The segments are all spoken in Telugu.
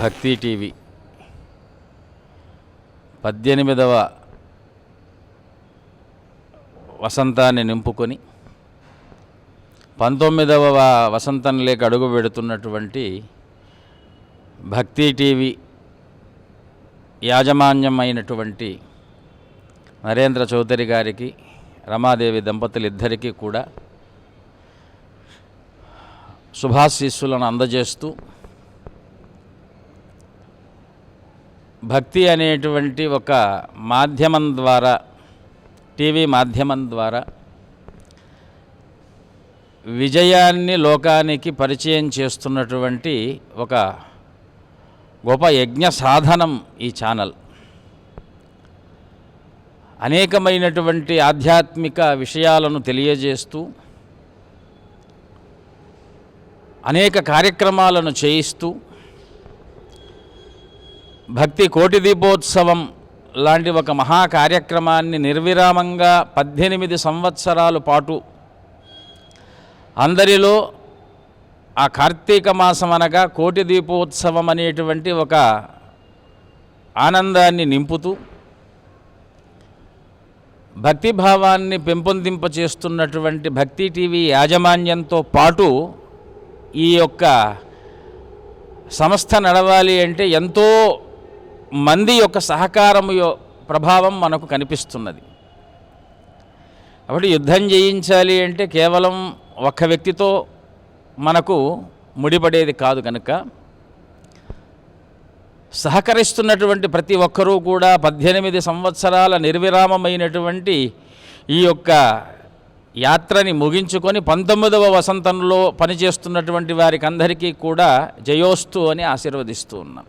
భక్తి టీవీ. పద్దెనిమిదవ వసంతాన్ని నింపుకొని పంతొమ్మిదవ వ- వసంతంలోకి అడుగు పెడుతున్నటువంటి భక్తి టీవీ యాజమాన్యమైనటువంటి నరేంద్ర చౌదరి గారికి రమాదేవి దంపతులిద్దరికీ కూడా శుభాశీస్సులను అందజేస్తూ భక్తి అనేటువంటి ఒక మాధ్యమం ద్వారా టీవీ మాధ్యమం ద్వారా విజయాన్ని లోకానికి పరిచయం చేస్తున్నటువంటి ఒక గొప్ప యజ్ఞ సాధనం ఈ ఛానల్. అనేకమైనటువంటి ఆధ్యాత్మిక విషయాలను తెలియజేస్తూ అనేక కార్యక్రమాలను చేయిస్తూ భక్తి కోటి దీపోత్సవం లాంటి ఒక మహా కార్యక్రమాన్ని నిర్విరామంగా పద్దెనిమిది సంవత్సరాల పాటు అందరిలో ఆ కార్తీక మాసం అనగా కోటి దీపోత్సవం అనేటువంటి ఒక ఆనందాన్ని నింపుతూ భక్తిభావాన్ని పెంపొందింప చేస్తున్నటువంటి భక్తి టీవీ యాజమాన్యంతో పాటు ఈ యొక్క సంస్థ నడవాలి అంటే ఎంతో మంది యొక్క సహకారము ప్రభావం మనకు కనిపిస్తున్నది. కాబట్టి యుద్ధం చేయించాలి అంటే కేవలం ఒక్క వ్యక్తితో మనకు ముడిపడేది కాదు కనుక సహకరిస్తున్నటువంటి ప్రతి ఒక్కరూ కూడా పద్దెనిమిది సంవత్సరాల నిర్విరామమైనటువంటి ఈ యొక్క యాత్రని ముగించుకొని పంతొమ్మిదవ వసంతంలో పనిచేస్తున్నటువంటి వారికి అందరికీ కూడా జయోస్తు అని ఆశీర్వదిస్తూ ఉన్నాం.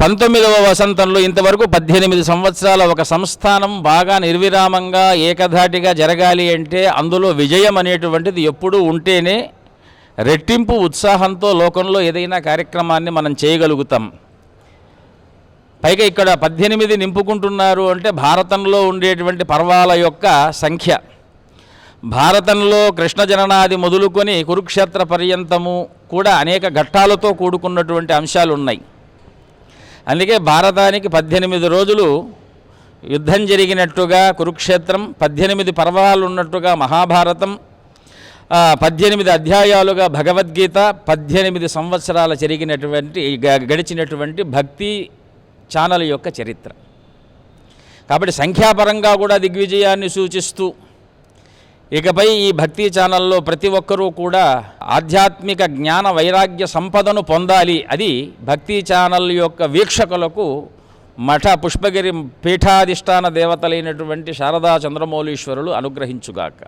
పంతొమ్మిదవ వసంతంలో ఇంతవరకు పద్దెనిమిది సంవత్సరాల ఒక సంస్థానం బాగా నిర్విరామంగా ఏకధాటిగా జరగాలి అంటే అందులో విజయం అనేటువంటిది ఎప్పుడూ ఉంటేనే రెట్టింపు ఉత్సాహంతో లోకంలో ఏదైనా కార్యక్రమాన్ని మనం చేయగలుగుతాం. పైగా ఇక్కడ పద్దెనిమిది నింపుకుంటున్నారు అంటే భారతంలో ఉండేటువంటి పర్వాల యొక్క సంఖ్య. భారతంలో కృష్ణ జననాది మొదలుకొని కురుక్షేత్ర పర్యంతము కూడా అనేక ఘట్టాలతో కూడుకున్నటువంటి అంశాలు ఉన్నాయి అందుకే భారతానికి పద్దెనిమిది రోజులు యుద్ధం జరిగినట్టుగా కురుక్షేత్రం పద్దెనిమిది పర్వాలు ఉన్నట్టుగా మహాభారతం పద్దెనిమిది అధ్యాయాలుగా భగవద్గీత పద్దెనిమిది సంవత్సరాల జరిగినటువంటి గ- గడిచినటువంటి భక్తి ఛానల్ యొక్క చరిత్ర. కాబట్టి సంఖ్యాపరంగా కూడా దిగ్విజయాన్ని సూచిస్తూ ఇకపై ఈ భక్తి ఛానల్లో ప్రతి ఒక్కరూ కూడా ఆధ్యాత్మిక జ్ఞాన వైరాగ్య సంపదను పొందాలి అది భక్తి ఛానల్ యొక్క వీక్షకులకు మఠ పుష్పగిరి పీఠాధిష్టాన దేవతలైనటువంటి శారదా చంద్రమౌళీశ్వరులు అనుగ్రహించుగాక.